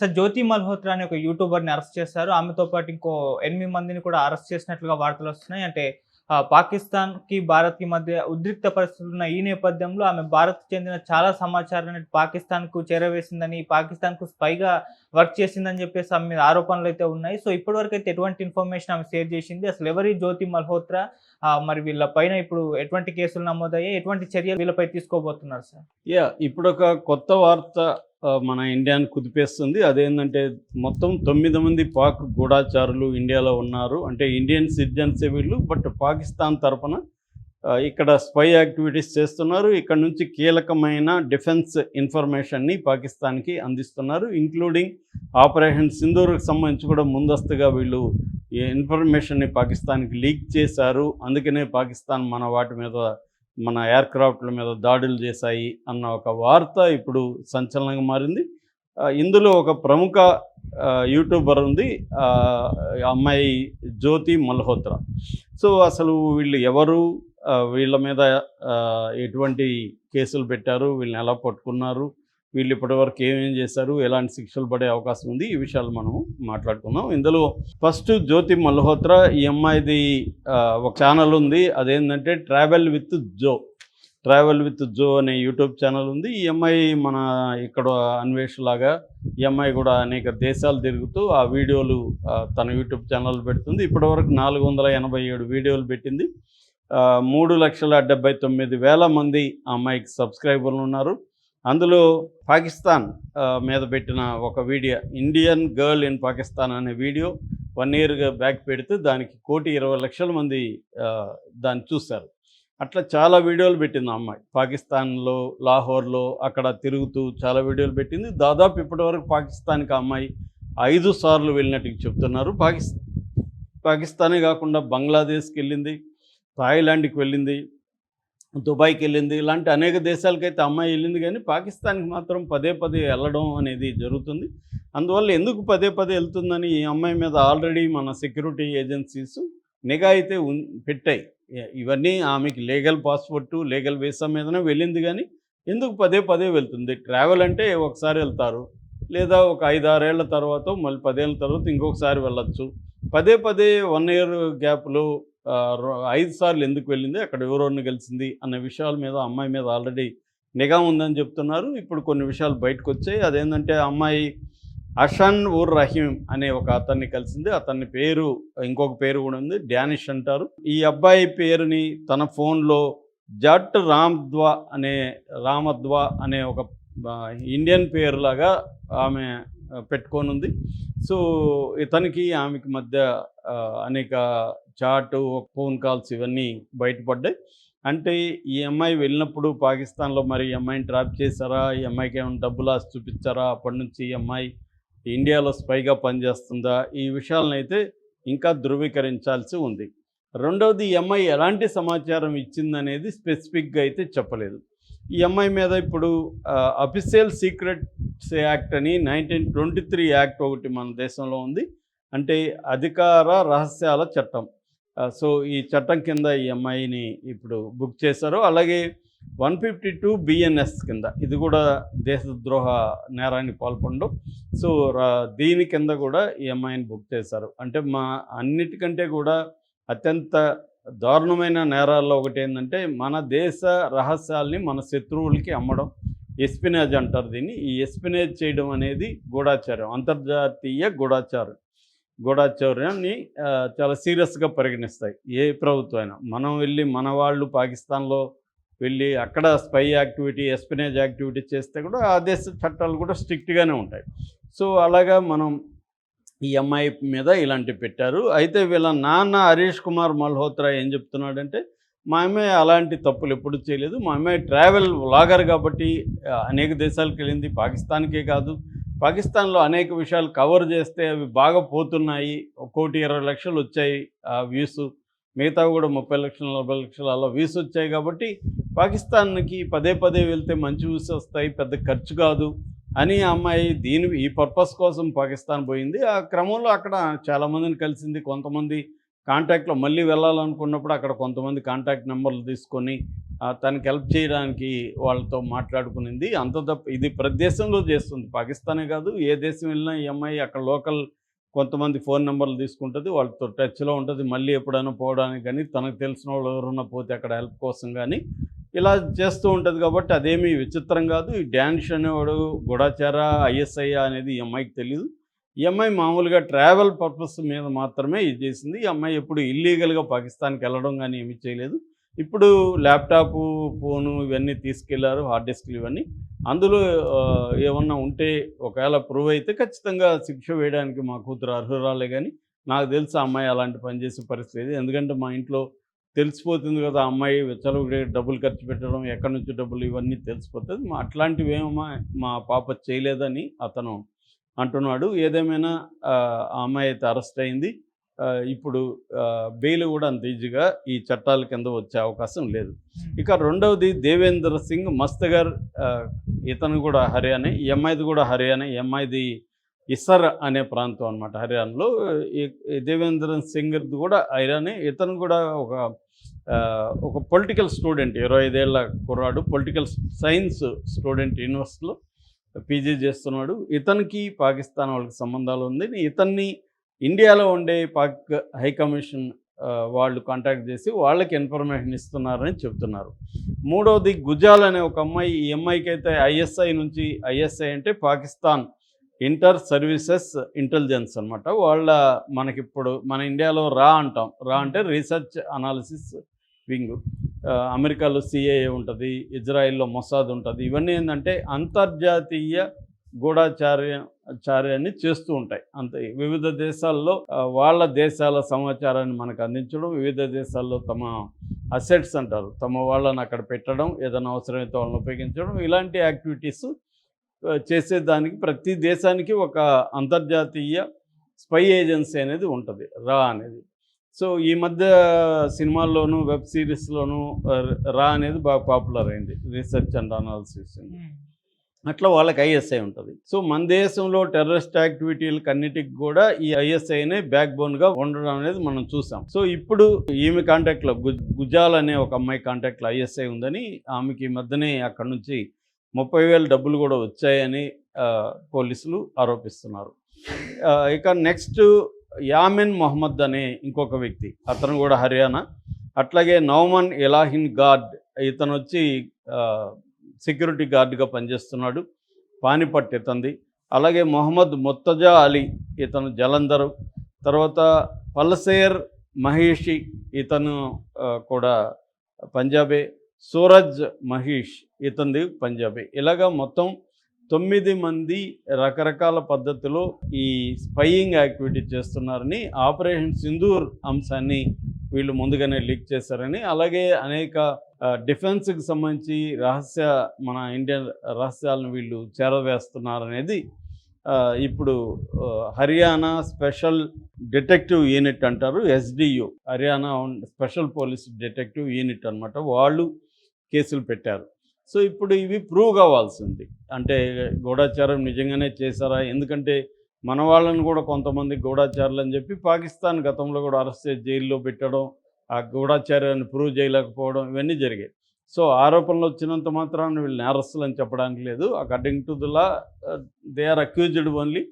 Sir జ్యోతి మల్హోత్రా అనే ఒక యూట్యూబర్ని arrest చేశారు. ఆమెతో పాటు ఇంకో ఎనిమిది మందిని కూడా అరెస్ట్ చేసినట్లుగా వార్తలు వస్తున్నాయి. అంటే పాకిస్తాన్కి భారత్కి మధ్య ఉద్రిక్త పరిస్థితులు ఉన్న ఈ నేపథ్యంలో ఆమె భారత్ చెందిన చాలా సమాచారాన్ని పాకిస్తాన్కు చేరవేసిందని పాకిస్తాన్కు స్పైగా వర్క్ చేసిందని చెప్పేసి ఆమె మీద ఆరోపణలు అయితే ఉన్నాయి. సో ఇప్పటివరకు అయితే ఎటువంటి ఇన్ఫర్మేషన్ ఆమె షేర్ చేసింది? అసలు ఎవరి జ్యోతి మల్హోత్రా? మరి వీళ్ళ పైన ఇప్పుడు ఎటువంటి కేసులు నమోదయ్యాయి? ఎటువంటి చర్యలు వీళ్ళపై తీసుకోబోతున్నారు సార్? యా ఇప్పుడు ఒక కొత్త వార్త మన ఇండియాను కుదిపేస్తుంది. అదేంటంటే మొత్తం తొమ్మిది మంది పాక్ గూఢాచారులు ఇండియాలో ఉన్నారు. అంటే ఇండియన్ సిటిజన్సే వీళ్ళు బట్ పాకిస్తాన్ తరపున ఇక్కడ స్పై యాక్టివిటీస్ చేస్తున్నారు. ఇక్కడ నుంచి కీలకమైన డిఫెన్స్ ఇన్ఫర్మేషన్ని పాకిస్తాన్కి అందిస్తున్నారు. ఇంక్లూడింగ్ ఆపరేషన్ సింధూర్కి సంబంధించి కూడా ముందస్తుగా వీళ్ళు ఈ ఇన్ఫర్మేషన్ని పాకిస్తాన్కి లీక్ చేశారు. అందుకనే పాకిస్తాన్ మన వాటి మీద మన ఎయిర్ క్రాఫ్ట్ల మీద దాడులు చేశాయి అన్న ఒక వార్త ఇప్పుడు సంచలనంగా మారింది. ఇందులో ఒక ప్రముఖ యూట్యూబర్ ఉంది అమ్మాయి జ్యోతి మల్హోత్రా. సో అసలు వీళ్ళు ఎవరు? వీళ్ళ మీద ఎటువంటి కేసులు పెట్టారు? వీళ్ళని ఎలా పట్టుకున్నారు? వీళ్ళు ఇప్పటివరకు ఏమేం చేశారు? ఎలాంటి శిక్షలు పడే అవకాశం ఉంది? ఈ విషయాలు మనం మాట్లాడుకుందాం. ఇందులో ఫస్ట్ జ్యోతి మల్హోత్రా ఈ అమ్మాయిది ఒక ఛానల్ ఉంది. అదేంటంటే travel with Jo. Travel with Jo అనే యూట్యూబ్ ఛానల్ ఉంది. ఈ అమ్మాయి మన ఇక్కడ అన్వేషలాగా ఈ అమ్మాయి కూడా అనేక దేశాలు తిరుగుతూ ఆ వీడియోలు తన యూట్యూబ్ ఛానల్ పెడుతుంది. ఇప్పటివరకు నాలుగు వందల ఎనభై ఏడు వీడియోలు పెట్టింది. మూడు లక్షల డెబ్బై తొమ్మిది వేల మంది ఆ అమ్మాయికి సబ్స్క్రైబర్లు ఉన్నారు. అందులో పాకిస్తాన్ మీద పెట్టిన ఒక video Indian girl in Pakistan అనే వీడియో వన్ ఇయర్గా బ్యాక్ పెడితే దానికి కోటి ఇరవై లక్షల మంది దాన్ని చూశారు. అట్లా చాలా వీడియోలు పెట్టింది ఆ అమ్మాయి. పాకిస్తాన్లో లాహోర్లో అక్కడ తిరుగుతూ చాలా వీడియోలు పెట్టింది. దాదాపు ఇప్పటివరకు పాకిస్తాన్కి అమ్మాయి ఐదు సార్లు వెళ్ళినట్టు చెప్తున్నారు. పాకిస్ పాకిస్తానే కాకుండా బంగ్లాదేశ్కి వెళ్ళింది థాయిలాండ్కి వెళ్ళింది. దుబాయ్కి వెళ్ళింది ఇలాంటి అనేక దేశాలకైతే అమ్మాయి వెళ్ళింది కానీ పాకిస్తాన్కి మాత్రం పదే పదే వెళ్ళడం అనేది జరుగుతుంది. అందువల్ల ఎందుకు పదే పదే వెళ్తుందని ఈ అమ్మాయి మీద ఆల్రెడీ మన సెక్యూరిటీ ఏజెన్సీస్ నిఘా అయితే పెట్టాయి. ఇవన్నీ ఆమెకి లీగల్ పాస్పోర్టు లీగల్ వీసా మీదనే వెళ్ళింది కానీ ఎందుకు పదే పదే వెళ్తుంది? ట్రావెల్ అంటే ఒకసారి వెళ్తారు లేదా ఒక ఐదు ఆరేళ్ళ తర్వాత మళ్ళీ పదేళ్ళ తర్వాత ఇంకొకసారి వెళ్ళొచ్చు. పదే పదే వన్ ఇయర్ గ్యాప్లో ఐదు సార్లు ఎందుకు వెళ్ళింది? అక్కడ ఎవరోని గెలిచింది అన్న విషయాల మీద అమ్మాయి మీద ఆల్రెడీ నిఘా ఉందని చెప్తున్నారు. ఇప్పుడు కొన్ని విషయాలు బయటకు వచ్చాయి అదేంటంటే అమ్మాయి అషన్ ఉర్ రహీం అనే ఒక అతన్ని కలిసింది. అతని పేరు ఇంకొక పేరు కూడా ఉంది డానిష్ అంటారు. ఈ అబ్బాయి పేరుని తన ఫోన్లో జట్ రామ్ద్వా అనే రామద్వా అనే ఒక ఇండియన్ పేరులాగా ఆమె పెట్టుకోనుంది. పెట్టుకొని ఉంది సో ఇతనికి ఆమెకి మధ్య అనేక చాటు ఫోన్ కాల్స్ ఇవన్నీ బయటపడ్డాయి. అంటే ఈ అమ్మాయి వెళ్ళినప్పుడు పాకిస్తాన్లో మరి ఈ అమ్మాయిని ట్రాప్ చేశారా? ఈ అమ్మాయికి ఏమైనా డబ్బులు ఆశ చూపించారా? అప్పటి నుంచి ఈ అమ్మాయి ఇండియాలో స్పైగా పనిచేస్తుందా? ఈ విషయాలనైతే ఇంకా ధృవీకరించాల్సి ఉంది. రెండవది ఈ అమ్మాయి ఎలాంటి సమాచారం ఇచ్చిందనేది స్పెసిఫిక్గా అయితే చెప్పలేదు. ఈ అమ్మాయి మీద ఇప్పుడు అఫీషియల్ సీక్రెట్స్ యాక్ట్ అని నైన్టీన్ ట్వంటీ త్రీ యాక్ట్ ఒకటి మన దేశంలో ఉంది. అంటే అధికార రహస్యాల చట్టం. సో ఈ చట్టం కింద ఈ అమ్మాయిని ఇప్పుడు బుక్ చేశారు. అలాగే వన్ ఫిఫ్టీ టూ బిఎన్ఎస్ కింద. ఇది కూడా దేశద్రోహ నేరానికి పాల్పడడం. సో రా- దీని కింద కూడా ఈ అమ్మాయిని బుక్ చేశారు. అంటే మా అన్నిటికంటే కూడా అత్యంత దారుణమైన నేరాల్లో ఒకటి ఏంటంటే మన దేశ రహస్యాల్ని మన శత్రువులకి అమ్మడం ఎస్పినేజ్ అంటారు దీన్ని. ఈ ఎస్పినేజ్ చేయడం అనేది గూఢాచారం అంతర్జాతీయ గూఢాచారం. గూఢాచార్యాన్ని చాలా సీరియస్గా పరిగణిస్తాయి. ఏ ప్రభుత్వం అయినా. మనం వెళ్ళి మన వాళ్ళు పాకిస్తాన్లో వెళ్ళి అక్కడ స్పై యాక్టివిటీ ఎస్పినేజ్ యాక్టివిటీ చేస్తే కూడా ఆ దేశ చట్టాలు కూడా స్ట్రిక్ట్గానే ఉంటాయి. సో అలాగా మనం ఈ అమ్మాయి మీద ఇలాంటివి పెట్టారు. అయితే వీళ్ళ నాన్న హరీష్ కుమార్ మల్హోత్రా ఏం చెప్తున్నాడంటే మా అమ్మాయి అలాంటి తప్పులు ఎప్పుడు చేయలేదు. మా అమ్మాయి ట్రావెల్ వ్లాగర్ కాబట్టి అనేక దేశాలకు వెళ్ళింది. పాకిస్తాన్కే కాదు. పాకిస్తాన్లో అనేక విషయాలు కవర్ చేస్తే అవి బాగా పోతున్నాయి. ఒక్కోటి ఇరవై లక్షలు వచ్చాయి ఆ వ్యూస్. మిగతా కూడా ముప్పై లక్షలు నలభై లక్షలు అలా వ్యూస్ వచ్చాయి కాబట్టి పాకిస్తాన్కి పదే పదే వెళ్తే మంచి వ్యూస్ వస్తాయి. పెద్ద ఖర్చు కాదు. అని ఆ అమ్మాయి దీని ఈ పర్పస్ కోసం పాకిస్తాన్ పోయింది. ఆ క్రమంలో అక్కడ చాలామందిని కలిసింది. కొంతమంది కాంటాక్ట్లో మళ్ళీ వెళ్ళాలనుకున్నప్పుడు అక్కడ కొంతమంది కాంటాక్ట్ నెంబర్లు తీసుకొని తనకి హెల్ప్ చేయడానికి వాళ్ళతో మాట్లాడుకునింది. అంత తప్ప ఇది ప్రతి దేశంలో చేస్తుంది. పాకిస్తానే కాదు ఏ దేశం వెళ్ళినా ఈ అమ్మాయి అక్కడ లోకల్ కొంతమంది ఫోన్ నెంబర్లు తీసుకుంటుంది. వాళ్ళతో టచ్లో ఉంటుంది. మళ్ళీ ఎప్పుడైనా పోవడానికి కానీ తనకు తెలిసిన వాళ్ళు ఎవరన్నా పోతే అక్కడ హెల్ప్ కోసం కానీ ఇలా చేస్తూ ఉంటుంది కాబట్టి అదేమీ విచిత్రం కాదు. ఈ డాన్స్ అనేవాడు గుడాచార ఐఎస్ఐ అనేది ఈ అమ్మాయికి తెలియదు ఈ అమ్మాయి మామూలుగా ట్రావెల్ పర్పస్ మీద మాత్రమే ఇది చేసింది. ఈ అమ్మాయి ఎప్పుడు ఇల్లీగల్గా పాకిస్తాన్కి వెళ్ళడం కానీ ఏమీ చేయలేదు. ఇప్పుడు ల్యాప్టాప్ ఫోను ఇవన్నీ తీసుకెళ్ళారు హార్డ్ డిస్క్లు ఇవన్నీ. అందులో ఏమన్నా ఉంటే ఒకవేళ ప్రూవ్ అయితే ఖచ్చితంగా శిక్ష వేయడానికి మా కూతురు అర్హురాలే కానీ నాకు తెలుసు ఆ అమ్మాయి అలాంటి పని చేసే పరిస్థితి ఎందుకంటే మా ఇంట్లో తెలిసిపోతుంది కదా అమ్మాయి విచ్చలవిడి డబ్బులు ఖర్చు పెట్టడం ఎక్కడి నుంచి డబ్బులు ఇవన్నీ తెలిసిపోతుంది. మా అట్లాంటివి ఏమో మా పాప చేయలేదని అతను అంటున్నాడు. ఏదేమైనా ఆ అమ్మాయి అయితే అరెస్ట్ అయింది. ఇప్పుడు బెయిల్ కూడా అంత ఈజీగా ఈ చట్టాల కింద వచ్చే అవకాశం లేదు. ఇక రెండవది దేవేంద్ర సింగ్ మస్తగర్ ఆ, ఇతను కూడా హర్యానా ఈ అమ్మాయిది కూడా హర్యానా ఈ అమ్మాయిది ఇసర్ అనే ప్రాంతం అనమాట హర్యానాలో. దేవేంద్రన్ సింగ్ కూడా ఐరానే ఇతను కూడా ఒక ఒక పొలిటికల్ స్టూడెంట్. ఇరవై ఐదేళ్ళ కుర్రాడు. పొలిటికల్ సైన్స్ స్టూడెంట్ యూనివర్సిటీలో పీజీ చేస్తున్నాడు. ఇతనికి పాకిస్తాన్ వాళ్ళకి సంబంధాలు ఉంది. ఇతన్ని ఇండియాలో ఉండే పాక్ హై కమిషన్ వాళ్ళు కాంటాక్ట్ చేసి వాళ్ళకి ఇన్ఫర్మేషన్ ఇస్తున్నారని చెప్తున్నారు. మూడవది గుజాల్ అనే ఒక అమ్మాయి. ఈ అమ్మాయికి అయితే ఐఎస్ఐ నుంచి ఐఎస్ఐ అంటే పాకిస్తాన్ ఇంటర్ సర్వీసెస్ ఇంటెలిజెన్స్ అనమాట వాళ్ళ మనకిప్పుడు మన ఇండియాలో రా అంటాం. రా అంటే రీసెర్చ్ అనాలిసిస్ వింగ్. అమెరికాలో సిఏఏ ఉంటుంది ఇజ్రాయిల్లో మొసాద్ ఉంటుంది. ఇవన్నీ ఏంటంటే అంతర్జాతీయ గూఢాచార్య చార్యాన్ని చేస్తూ ఉంటాయి. అంతే. వివిధ దేశాల్లో వాళ్ళ దేశాల సమాచారాన్ని మనకు అందించడం వివిధ దేశాల్లో తమ అసెట్స్ అంటారు. తమ వాళ్ళని అక్కడ పెట్టడం ఏదైనా అవసరమైతే వాళ్ళని ఉపయోగించడం ఇలాంటి యాక్టివిటీస్ చేసేదానికి ప్రతి దేశానికి ఒక అంతర్జాతీయ స్పై ఏజెన్సీ అనేది ఉంటుంది రా అనేది. సో ఈ మధ్య సినిమాల్లోనూ వెబ్ సిరీస్లోనూ రా అనేది బాగా పాపులర్ అయింది రీసెర్చ్ అండ్ అనాలిసిస్ అట్లా వాళ్ళకి ఐఎస్ఐ ఉంటుంది. సో మన దేశంలో టెర్రరిస్ట్ యాక్టివిటీలకు అన్నిటికి కూడా ఈ ఐఎస్ఐనే బ్యాక్ బోన్గా ఉండడం అనేది మనం చూసాం. సో ఇప్పుడు ఈమె కాంటాక్ట్లో గుజాల్ అనే ఒక అమ్మాయి కాంటాక్ట్లో ఐఎస్ఐ ఉందని ఆమెకి ఈ మధ్యనే అక్కడ నుంచి ముప్పై వేల డబ్బులు కూడా వచ్చాయని పోలీసులు ఆరోపిస్తున్నారు. ఇక నెక్స్ట్ యామిన్ మొహమ్మద్ అనే ఇంకొక వ్యక్తి అతను కూడా హర్యానా. అట్లాగే నౌమన్ ఎలాహిన్ గార్డ్ ఇతను వచ్చి సెక్యూరిటీ గార్డ్గా పనిచేస్తున్నాడు పానిపట్ ఇతంది. అలాగే మొహమ్మద్ ముత్తజా అలీ ఇతను జలంధరు. తర్వాత పల్సేర్ మహేషి ఇతను కూడా పంజాబే. సూరజ్ మహేష్ ఇతంది పంజాబీ. ఇలాగా మొత్తం తొమ్మిది మంది రకరకాల పద్ధతిలో ఈ స్పైయింగ్ యాక్టివిటీ చేస్తున్నారని ఆపరేషన్ సింధూర్ అంశాన్ని వీళ్ళు ముందుగానే లీక్ చేశారని అలాగే అనేక డిఫెన్స్కి సంబంధించి రహస్య మన ఇండియన్ రహస్యాలను వీళ్ళు చేరవేస్తున్నారనేది ఇప్పుడు హర్యానా స్పెషల్ డిటెక్టివ్ యూనిట్ అంటారు SDU. Haryana special police detective unit అన్నమాట. వాళ్ళు కేసులు పెట్టారు. సో ఇప్పుడు ఇవి ప్రూవ్ కావాల్సింది. అంటే గూఢాచారం నిజంగానే చేశారా? ఎందుకంటే మన వాళ్ళని కూడా కొంతమంది గూఢాచారులు అని చెప్పి పాకిస్తాన్ గతంలో కూడా అరెస్ట్ చేసి జైల్లో పెట్టడం ఆ గూఢాచార్యాన్ని ప్రూవ్ చేయలేకపోవడం ఇవన్నీ జరిగాయి. సో ఆరోపణలు వచ్చినంత మాత్రాన వీళ్ళని అరెస్టులు అని చెప్పడానికి లేదు. According to the law they are accused only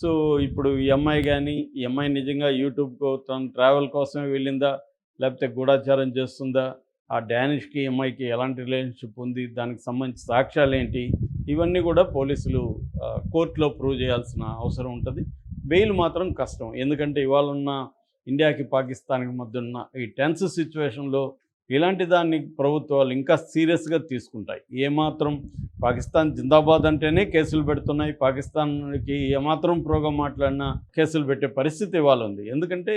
so ఇప్పుడు ఈ అమ్మాయి కానీ ఈ అమ్మాయి నిజంగా యూట్యూబ్కు తన ట్రావెల్ కోసమే వెళ్ళిందా? లేకపోతే గూఢాచారం చేస్తుందా? ఆ డానిష్కి ఎంఐకి అమ్మాయికి ఎలాంటి రిలేషన్షిప్ ఉంది దానికి సంబంధించి సాక్ష్యాలు ఏంటి ఇవన్నీ కూడా పోలీసులు కోర్టులో ప్రూవ్ చేయాల్సిన అవసరం ఉంటుంది. బెయిల్ మాత్రం కష్టం. ఎందుకంటే ఇవాళ ఉన్న ఇండియాకి పాకిస్తాన్కి మధ్య ఉన్న ఈ టెన్స్ సిచ్యువేషన్లో ఇలాంటి దాన్ని ప్రభుత్వాలు ఇంకా సీరియస్గా తీసుకుంటాయి. ఏమాత్రం పాకిస్తాన్ జిందాబాద్ అంటేనే కేసులు పెడుతున్నాయి. పాకిస్తాన్కి ఏమాత్రం ప్రోగా మాట్లాడినా కేసులు పెట్టే పరిస్థితి ఇవాళ ఉంది. ఎందుకంటే